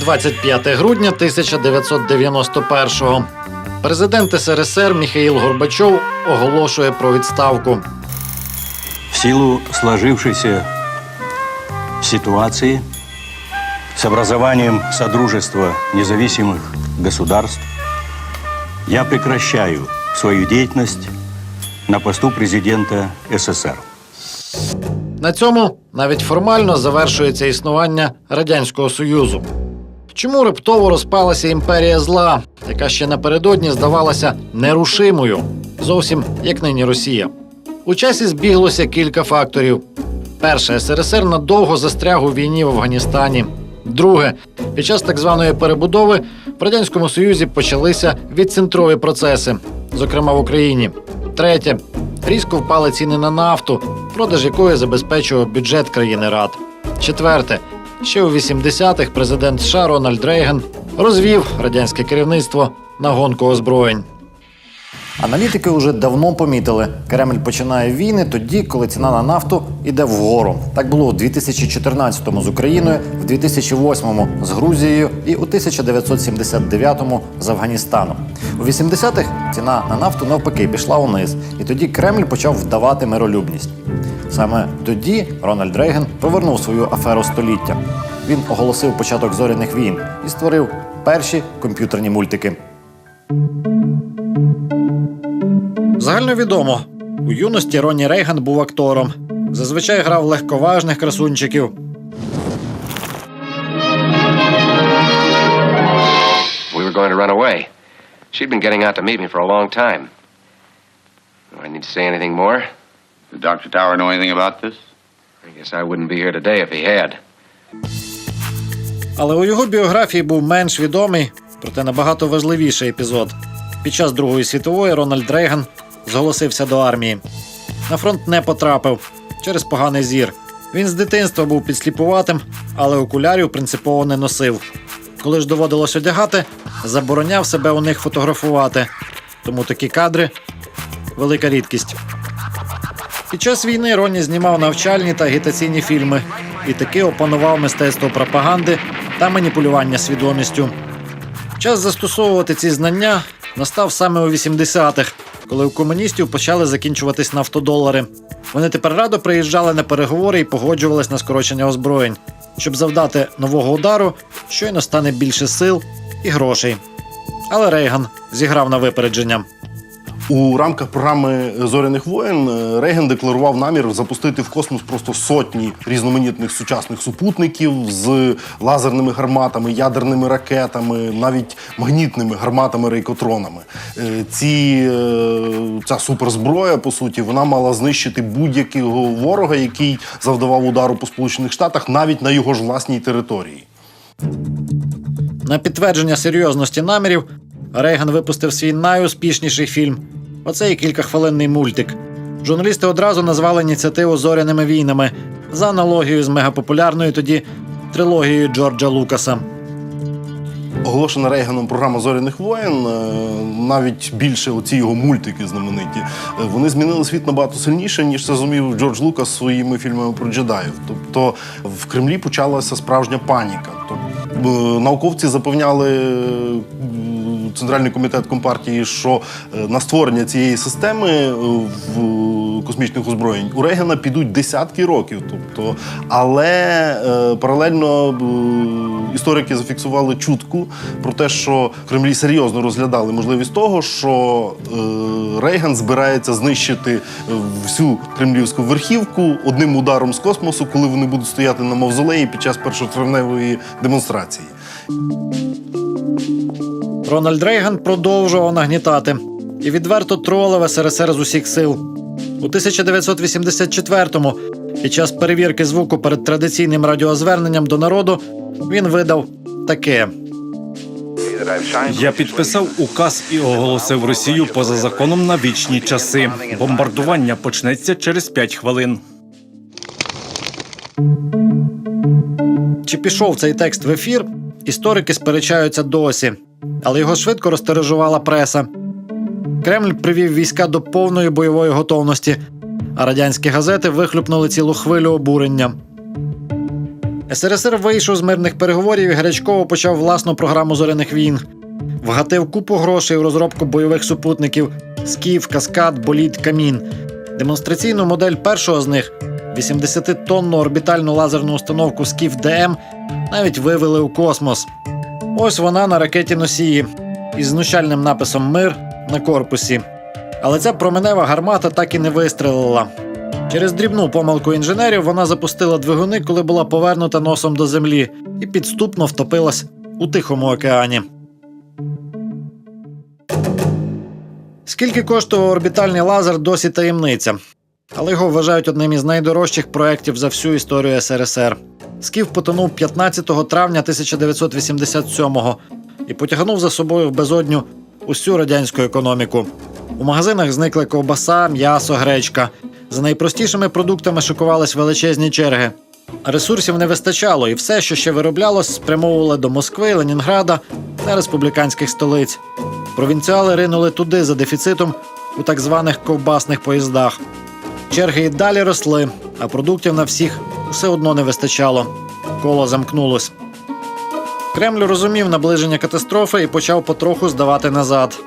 25 грудня 1991-го. Президент СРСР Міхаїл Горбачов оголошує про відставку. В силу сложившейся ситуации с образованием Содружества независимых государств я прекращаю свою деятельность на посту президента СССР. На цьому навіть формально завершується існування Радянського Союзу. Чому раптово розпалася імперія зла, яка ще напередодні здавалася нерушимою, зовсім як нині Росія? У часі збіглося кілька факторів. Перше, СРСР надовго застряг у війні в Афганістані. Друге, під час так званої перебудови в Радянському Союзі почалися відцентрові процеси, зокрема в Україні. Третє, різко впали ціни на нафту, продаж якої забезпечував бюджет країни Рад. Четверте, ще у 80-х президент США Рональд Рейган розвів радянське керівництво на гонку озброєнь. Аналітики вже давно помітили, Кремль починає війни тоді, коли ціна на нафту йде вгору. Так було у 2014-му з Україною, в 2008-му з Грузією і у 1979-му з Афганістаном. У 80-х ціна на нафту навпаки пішла униз, і тоді Кремль почав вдавати миролюбність. Саме тоді Рональд Рейган повернув свою аферу століття. Він оголосив початок зоряних війн і створив перші комп'ютерні мультики. Загальновідомо, у юності Ронні Рейган був актором. Зазвичай грав легковажних красунчиків. We were going to run away. She'd been getting out to meet me for a long time. Do I need to say anything more? Did Dr. Tower know anything about this? I guess I wouldn't be here today if he had. Але у його біографії був менш відомий, проте набагато важливіший епізод. Під час Другої світової Рональд Рейган зголосився до армії. На фронт не потрапив через поганий зір. Він з дитинства був підсліпуватим, але окулярів принципово не носив. Коли ж доводилось одягати, забороняв себе у них фотографувати. Тому такі кадри велика рідкість. Під час війни Ронні знімав навчальні та агітаційні фільми і таки опанував мистецтво пропаганди та маніпулювання свідомістю. Час застосовувати ці знання настав саме у 80-х, коли у комуністів почали закінчуватись нафтодолари. Вони тепер радо приїжджали на переговори і погоджувались на скорочення озброєнь, щоб завдати нового удару, щойно стане більше сил і грошей. Але Рейган зіграв на випередження. У рамках програми зоряних воєн Рейган декларував намір запустити в космос просто сотні різноманітних сучасних супутників з лазерними гарматами, ядерними ракетами, навіть магнітними гарматами рейкотронами. Е, Ці, е, ця суперзброя, по суті, вона мала знищити будь-якого ворога, який завдавав удару по Сполучених Штатах, навіть на його ж власній території. На підтвердження серйозності намірів Рейган випустив свій найуспішніший фільм. Оцей кількахвилинний мультик. Журналісти одразу назвали ініціативу зоряними війнами за аналогією з мегапопулярною тоді трилогією Джорджа Лукаса. Оголошена Рейганом програма зоряних воєн, е, навіть більше оці його мультики знамениті, е, вони змінили світ набагато сильніше, ніж це зумів Джордж Лукас своїми фільмами про джедаїв. Тобто в Кремлі почалася справжня паніка. Тобто, науковці запевняли Центральний комітет Компартії, що е, на створення цієї системи е, в космічних озброєнь у Рейгана підуть десятки років. Тобто, але е, паралельно е, історики зафіксували чутку про те, що Кремлі серйозно розглядали можливість того, що е, Рейган збирається знищити е, всю кремлівську верхівку одним ударом з космосу, коли вони будуть стояти на мавзолеї під час першотравневої демонстрації. Рональд Рейган продовжував нагнітати і відверто тролив СРСР з усіх сил. У 1984-му, під час перевірки звуку перед традиційним радіозверненням до народу, він видав таке. Я підписав указ і оголосив Росію поза законом на вічні часи. Бомбардування почнеться через 5 хвилин. Чи пішов цей текст в ефір? Історики сперечаються досі, але його швидко розтиражувала преса. Кремль привів війська до повної бойової готовності, а радянські газети вихлюпнули цілу хвилю обурення. СРСР вийшов з мирних переговорів і гарячково почав власну програму зоряних війн. Вгатив купу грошей у розробку бойових супутників Скіф, Каскад, Боліт, Камін. Демонстраційну модель першого з них 80-тонну орбітальну лазерну установку Скіф ДМ навіть вивели у космос. Ось вона на ракеті носії із знущальним написом Мир на корпусі. Але ця променева гармата так і не вистрелила. Через дрібну помилку інженерів вона запустила двигуни, коли була повернута носом до землі, і підступно втопилась у Тихому океані. Скільки коштував орбітальний лазер, досі таємниця. Але його вважають одним із найдорожчих проєктів за всю історію СРСР. Скіф потонув 15 травня 1987-го і потягнув за собою в безодню усю радянську економіку. У магазинах зникли ковбаса, м'ясо, гречка. За найпростішими продуктами шикувались величезні черги. Ресурсів не вистачало, і все, що ще вироблялось, спрямовували до Москви, Ленінграда та республіканських столиць. Провінціали ринули туди за дефіцитом у так званих ковбасних поїздах. Черги і далі росли, а продуктів на всіх все одно не вистачало. Коло замкнулось. Кремль розумів наближення катастрофи і почав потроху здавати назад.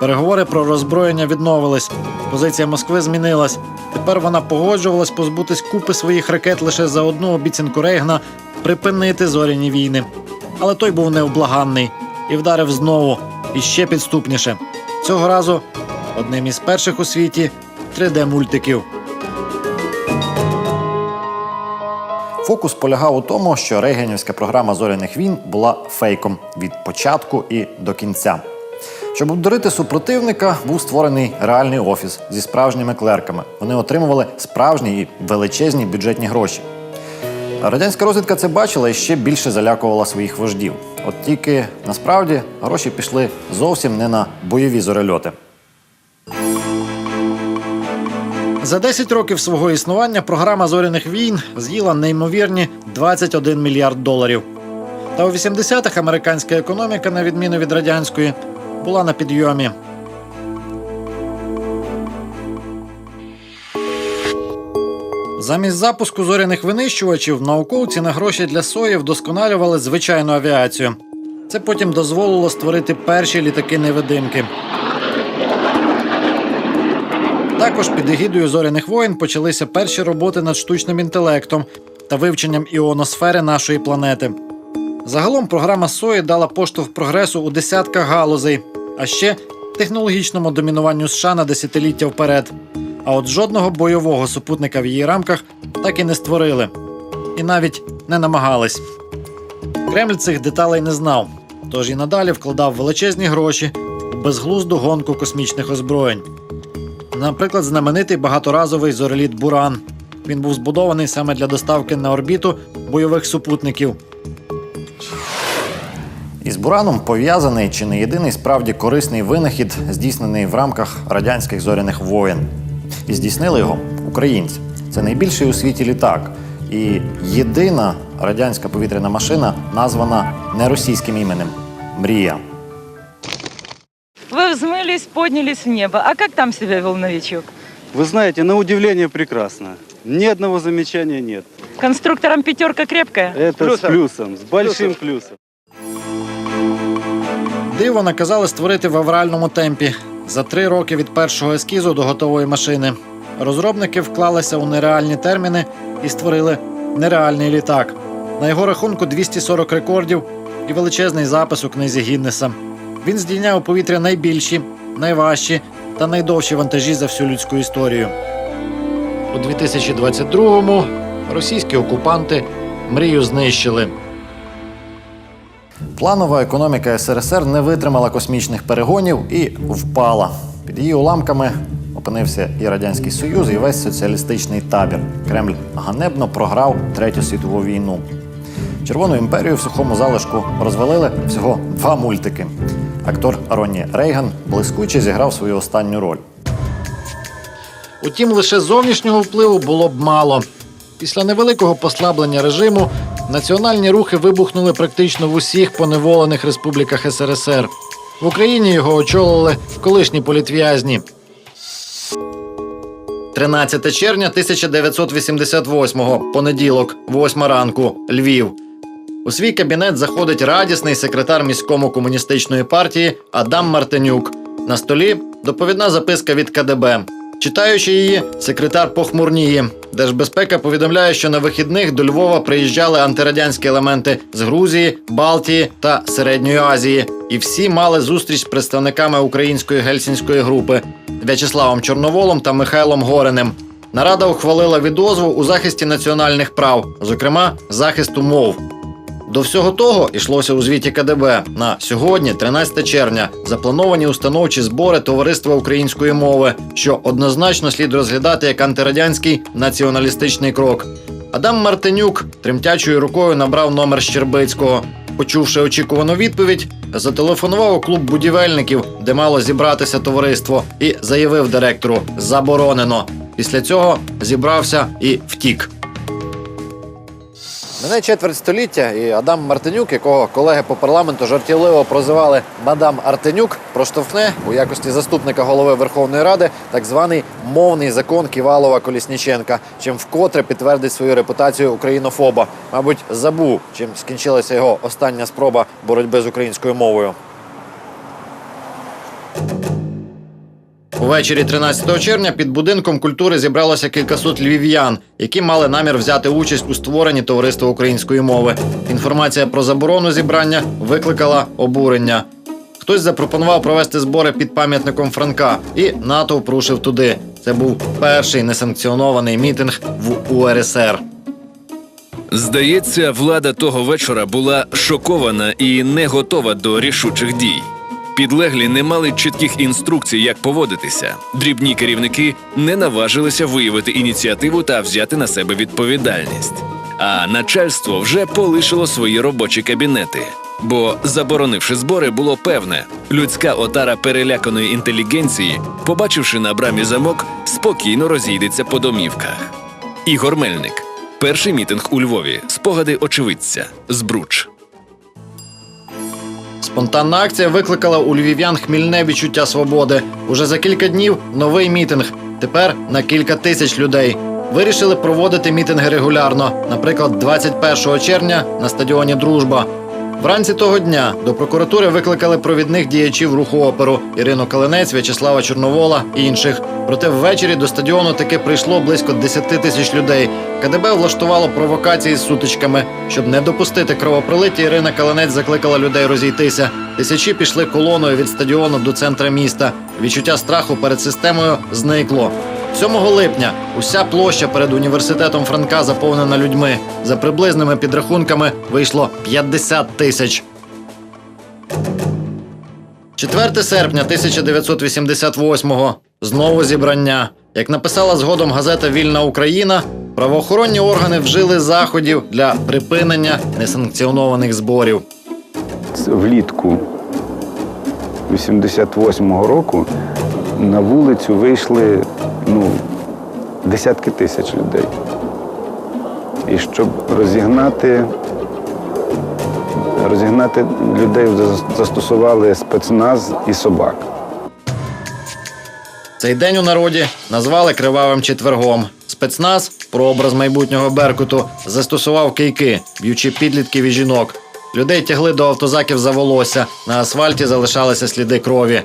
Переговори про роззброєння відновились. Позиція Москви змінилась. Тепер вона погоджувалась позбутись купи своїх ракет лише за одну обіцянку Рейгна припинити зоряні війни. Але той був невблаганний і вдарив знову і ще підступніше. Цього разу одним із перших у світі 3D-мультиків. Фокус полягав у тому, що рейгенівська програма зоряних війн була фейком від початку і до кінця. Щоб обдурити супротивника, був створений реальний офіс зі справжніми клерками. Вони отримували справжні і величезні бюджетні гроші. Радянська розвідка це бачила і ще більше залякувала своїх вождів. От тільки насправді гроші пішли зовсім не на бойові зорельоти. За 10 років свого існування програма зоряних війн з'їла неймовірні 21 мільярд доларів. Та у 80-х американська економіка, на відміну від радянської, була на підйомі. Замість запуску зоряних винищувачів науковці на гроші для сої вдосконалювали звичайну авіацію. Це потім дозволило створити перші літаки-невидимки. Також під егідою зоряних воїн почалися перші роботи над штучним інтелектом та вивченням іоносфери нашої планети. Загалом програма Сої дала поштовх прогресу у десятках галузей, а ще технологічному домінуванню США на десятиліття вперед. А от жодного бойового супутника в її рамках так і не створили, і навіть не намагались. Кремль цих деталей не знав, тож і надалі вкладав величезні гроші у безглузду гонку космічних озброєнь. Наприклад, знаменитий багаторазовий зореліт Буран. Він був збудований саме для доставки на орбіту бойових супутників. Із Бураном пов'язаний чи не єдиний справді корисний винахід, здійснений в рамках радянських зоряних воєн. І здійснили його українці. Це найбільший у світі літак. І єдина радянська повітряна машина названа не російським іменем Мрія Вы взмылись, поднялись в небо. А как там себя вел новичок? Вы знаете, на удивление прекрасно. Ни одного замечания нет. Конструктором пятерка крепкая? Это с плюсом, с большим плюсом. Диво наказали створити в авральному темпі за три роки від першого ескізу до готової машини. Розробники вклалися у нереальні терміни і створили нереальний літак. На його рахунку 240 рекордів і величезний запис у книзі Гіннеса. Він здійняв у повітря найбільші, найважчі та найдовші вантажі за всю людську історію. У 2022-му російські окупанти мрію знищили. Планова економіка СРСР не витримала космічних перегонів і впала. Під її уламками опинився і Радянський Союз, і весь соціалістичний табір. Кремль ганебно програв Третю світову війну. Червону імперію в сухому залишку розвалили всього два мультики. Актор Ронні Рейган блискуче зіграв свою останню роль. Утім, лише зовнішнього впливу було б мало. Після невеликого послаблення режиму національні рухи вибухнули практично в усіх поневолених республіках СРСР. В Україні його очолили колишні політв'язні. 13 червня 1988-го, понеділок, 8 ранку, Львів. У свій кабінет заходить радісний секретар міському комуністичної партії Адам Мартинюк. На столі доповідна записка від КДБ. Читаючи її, секретар похмурніє. Держбезпека повідомляє, що на вихідних до Львова приїжджали антирадянські елементи з Грузії, Балтії та Середньої Азії, і всі мали зустріч з представниками української гельсінської групи В'ячеславом Чорноволом та Михайлом Гориним. Нарада ухвалила відозву у захисті національних прав, зокрема захисту мов. До всього того йшлося у звіті КДБ на сьогодні, 13 червня, заплановані установчі збори Товариства української мови, що однозначно слід розглядати як антирадянський націоналістичний крок. Адам Мартинюк тремтячою рукою набрав номер Щербицького. Почувши очікувану відповідь, зателефонував у клуб будівельників, де мало зібратися товариство, і заявив директору заборонено. Після цього зібрався і втік. Мене четверть століття, і Адам Мартинюк, якого колеги по парламенту жартівливо прозивали мадам Артенюк, проштовхне у якості заступника голови Верховної Ради так званий мовний закон Ківалова Колісніченка, чим вкотре підтвердить свою репутацію українофоба. Мабуть, забув, чим скінчилася його остання спроба боротьби з українською мовою. Увечері 13 червня під будинком культури зібралося кількасот львів'ян, які мали намір взяти участь у створенні товариства української мови. Інформація про заборону зібрання викликала обурення. Хтось запропонував провести збори під пам'ятником Франка, і натовп рушив туди. Це був перший несанкціонований мітинг в УРСР. Здається, влада того вечора була шокована і не готова до рішучих дій. Підлеглі не мали чітких інструкцій, як поводитися. Дрібні керівники не наважилися виявити ініціативу та взяти на себе відповідальність. А начальство вже полишило свої робочі кабінети. Бо, заборонивши збори, було певне, людська отара переляканої інтелігенції, побачивши на брамі замок, спокійно розійдеться по домівках. Ігор Мельник. Перший мітинг у Львові. Спогади очевидця. Збруч. Спонтанна акція викликала у львів'ян хмільне відчуття свободи. Уже за кілька днів новий мітинг. Тепер на кілька тисяч людей. Вирішили проводити мітинги регулярно, наприклад, 21 червня на стадіоні Дружба. Вранці того дня до прокуратури викликали провідних діячів руху оперу Ірину Калинець, В'ячеслава Чорновола і інших. Проте ввечері до стадіону таки прийшло близько 10 тисяч людей. КДБ влаштувало провокації з сутичками. Щоб не допустити кровопролиття, Ірина Калинець закликала людей розійтися. Тисячі пішли колоною від стадіону до центра міста. Відчуття страху перед системою зникло. 7 липня уся площа перед університетом Франка заповнена людьми. За приблизними підрахунками вийшло 50 тисяч. 4 серпня 1988-го. Знову зібрання. Як написала згодом газета Вільна Україна, правоохоронні органи вжили заходів для припинення несанкціонованих зборів. влітку 88-го року на вулицю вийшли ну, десятки тисяч людей. І щоб розігнати, розігнати людей застосували спецназ і собак. Цей день у народі назвали кривавим четвергом. Спецназ, прообраз майбутнього Беркуту, застосував кийки, б'ючи підлітків і жінок. Людей тягли до автозаків за волосся. На асфальті залишалися сліди крові.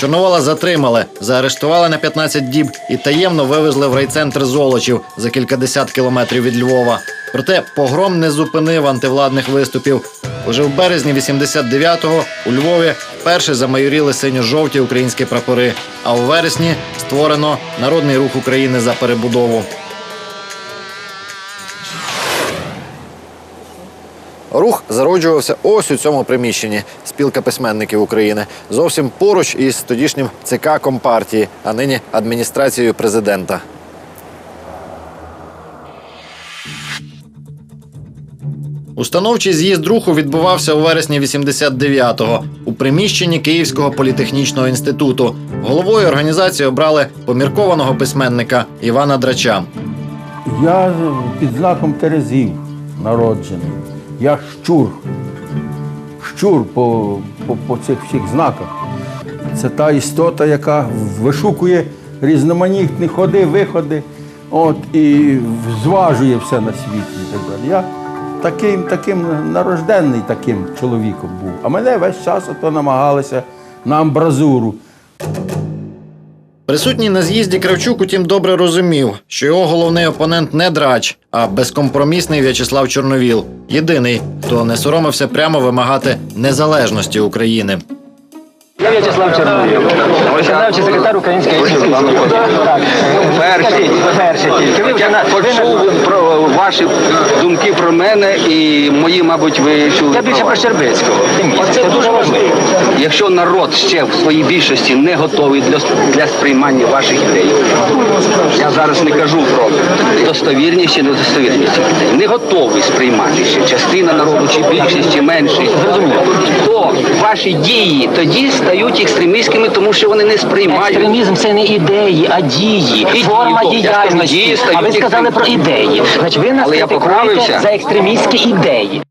Чорновола затримали, заарештували на 15 діб і таємно вивезли в райцентр Золочів за кількадесят кілометрів від Львова. Проте погром не зупинив антивладних виступів. Уже в березні 89-го у Львові вперше замайоріли синьо-жовті українські прапори. А у вересні створено Народний рух України за перебудову. Рух зароджувався ось у цьому приміщенні спілка письменників України, зовсім поруч із тодішнім ЦК Компартії, а нині адміністрацією президента. Установчий з'їзд руху відбувався у вересні 89-го у приміщенні Київського політехнічного інституту. Головою організації обрали поміркованого письменника Івана Драча. Я під знаком Терезів народжений. Я щур. Щур по, по, по цих всіх знаках. Це та істота, яка вишукує різноманітні ходи, виходи, от, і зважує все на світі. Я таким, таким нарожденний таким чоловіком був. А мене весь час ото намагалися на амбразуру. Присутній на з'їзді Кравчук, утім, добре розумів, що його головний опонент не драч, а безкомпромісний В'ячеслав Чорновіл. Єдиний, хто не соромився прямо вимагати незалежності України. Я В'ячеслав Чорновіл, виконавчий секретар Української. Так, перший, перший тільки. Ви вже на Почув про ваші думки про мене і мої, мабуть, ви чули. Я більше про Щербицького. Це дуже важливо. Якщо народ ще в своїй більшості не готовий для, для сприймання ваших ідей, я зараз не кажу про достовірність чи недостовірність цих ідей, не готовий сприймати ще частина народу, чи більшість, чи меншість, то ваші дії тоді стають екстремістськими, тому що вони не сприймають. Екстремізм це не ідеї, а дії. І Форма дії, діяльності. дії А ви сказали про ідеї. Значить, ви нас Але я критикуєте поправився. за екстремістські ідеї.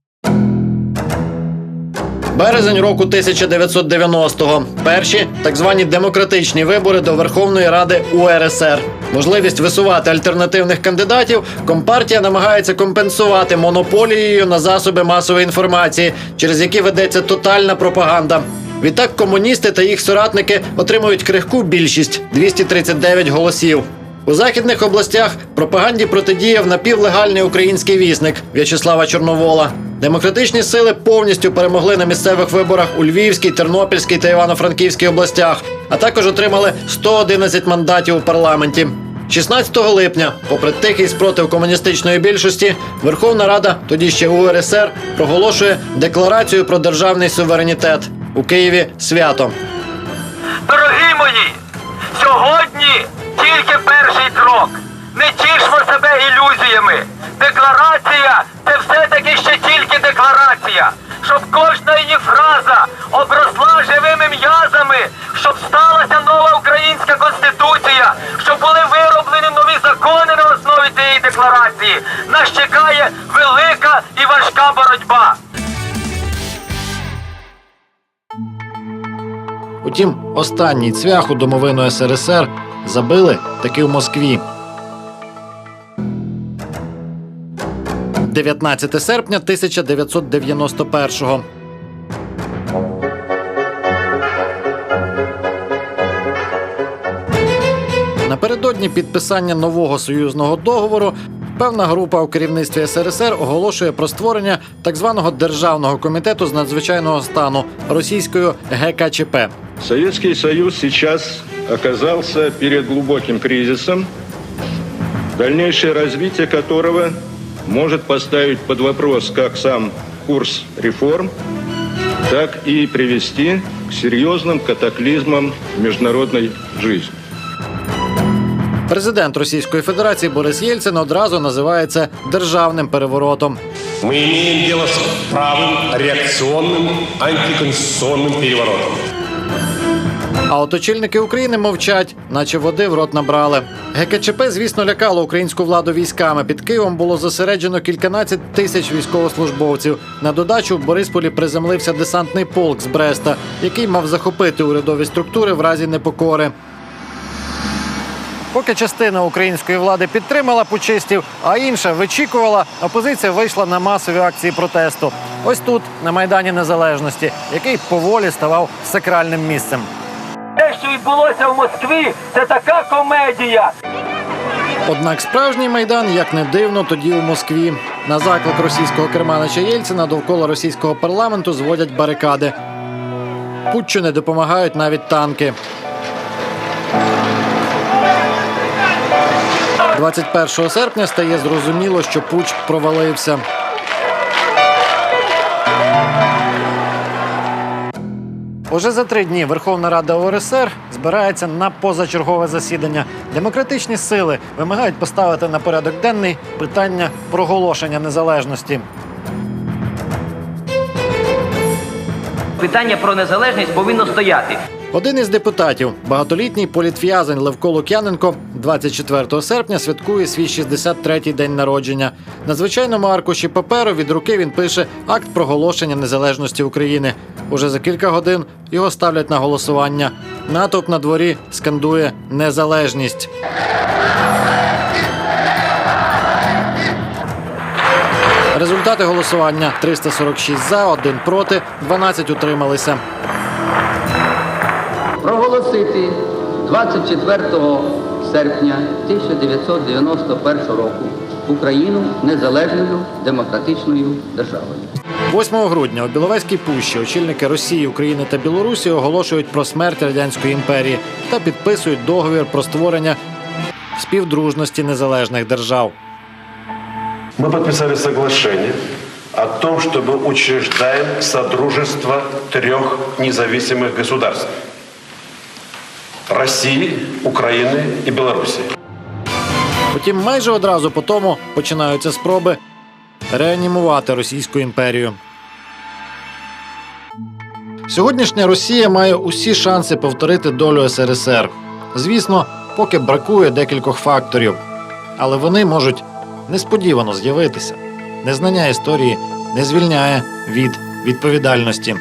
Березень року 1990-го. Перші так звані демократичні вибори до Верховної Ради УРСР. Можливість висувати альтернативних кандидатів компартія намагається компенсувати монополією на засоби масової інформації, через які ведеться тотальна пропаганда. Відтак комуністи та їх соратники отримують крихку більшість 239 голосів. У західних областях пропаганді протидіяв напівлегальний український вісник В'ячеслава Чорновола. Демократичні сили повністю перемогли на місцевих виборах у Львівській, Тернопільській та Івано-Франківській областях, а також отримали 111 мандатів у парламенті. 16 липня, попри тихий спротив комуністичної більшості, Верховна Рада, тоді ще УРСР, проголошує декларацію про державний суверенітет у Києві свято. Дорогі мої, сьогодні тільки перший крок. Не тішмо себе ілюзіями. Декларація це все-таки ще тільки декларація. Щоб кожна її фраза обросла живими м'язами, щоб сталася нова українська конституція, щоб були вироблені нові закони на основі цієї декларації. Нас чекає велика і важка боротьба. Утім, останній цвях у домовину СРСР забили таки в Москві. 19 серпня 1991-го. Напередодні підписання нового союзного договору певна група у керівництві СРСР оголошує про створення так званого державного комітету з надзвичайного стану російською ГКЧП. Советский Союз сейчас оказался перед глубоким кризисом, дальнейшее развитие которого может поставить под вопрос как сам курс реформ, так и привести к серьезным катаклизмам в международной жизни. Президент Російської Федерації Борис Єльцин одразу називає це державним переворотом. Мы имеем дело с правым, реакционным, антиконституционным переворотом. А от очільники України мовчать, наче води в рот набрали. ГКЧП, звісно, лякало українську владу військами. Під Києвом було зосереджено кільканадцять тисяч військовослужбовців. На додачу в Борисполі приземлився десантний полк з Бреста, який мав захопити урядові структури в разі непокори. Поки частина української влади підтримала пучистів, а інша вичікувала, опозиція вийшла на масові акції протесту. Ось тут, на Майдані Незалежності, який поволі ставав сакральним місцем. Що відбулося в Москві, це така комедія. Однак справжній майдан, як не дивно, тоді у Москві. На заклик російського керманича Єльцина довкола російського парламенту зводять барикади. Путчу не допомагають навіть танки. 21 серпня стає зрозуміло, що путч провалився. Уже за три дні Верховна Рада ОРСР збирається на позачергове засідання. Демократичні сили вимагають поставити на порядок денний питання проголошення незалежності. Питання про незалежність повинно стояти. Один із депутатів, багатолітній політв'язень Левко Лук'яненко, 24 серпня святкує свій 63-й день народження. На звичайному аркуші паперу від руки він пише акт проголошення незалежності України. Уже за кілька годин його ставлять на голосування. Натовп на дворі скандує незалежність. Результати голосування 346 за, 1 проти, 12 утрималися проголосити 24 серпня 1991 року Україну незалежною демократичною державою. 8 грудня у Біловезькій пущі очільники Росії, України та Білорусі оголошують про смерть радянської імперії та підписують договір про створення співдружності незалежних держав. Мы подписали соглашение о том, что мы учреждаем Содружество трех независимых государств. России, Украины и Беларуси. Втім, майже одразу по тому починаються спроби реанімувати Російську імперію. Сьогоднішня Росія має усі шанси повторити долю СРСР. Звісно, поки бракує декількох факторів, але вони можуть несподівано з'явитися. Незнання історії не звільняє від відповідальності.